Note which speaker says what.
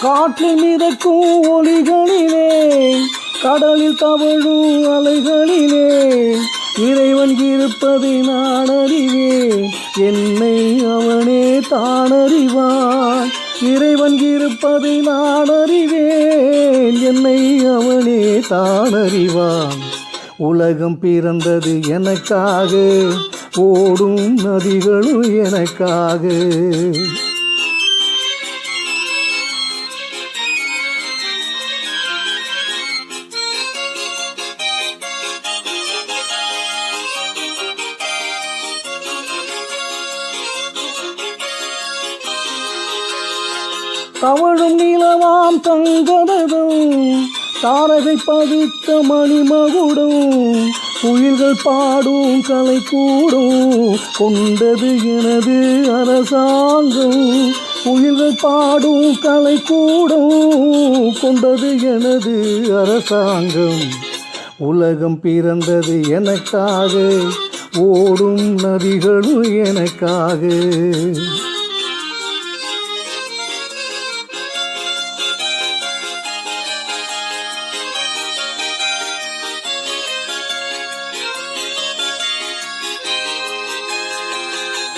Speaker 1: காற்றில் மிதக்கும் ஒளிகளிலே கடலில் தவழும் அலைகளிலே இறைவன் இருப்பதை நான் அறிவேன். என்னை அவனே தான் அறிவான். இறைவன் இருப்பதை நான் அறிவேன். என்னை அவனே தான் அறிவான். உலகம் பிறந்தது எனக்காக ஓடும் நதிகளும் எனக்காக. தவழும் நிலவாம் தங்கரதம் தாரகை பதித்த மணிமகுடும் குயில்கள் பாடும் கலை கூடும் கொண்டது எனது அரசாங்கம். குயில்கள் பாடும் கலை கூடும் கொண்டது எனது அரசாங்கம். உலகம் பிறந்தது எனக்காக ஓடும் நதிகளும் எனக்காக.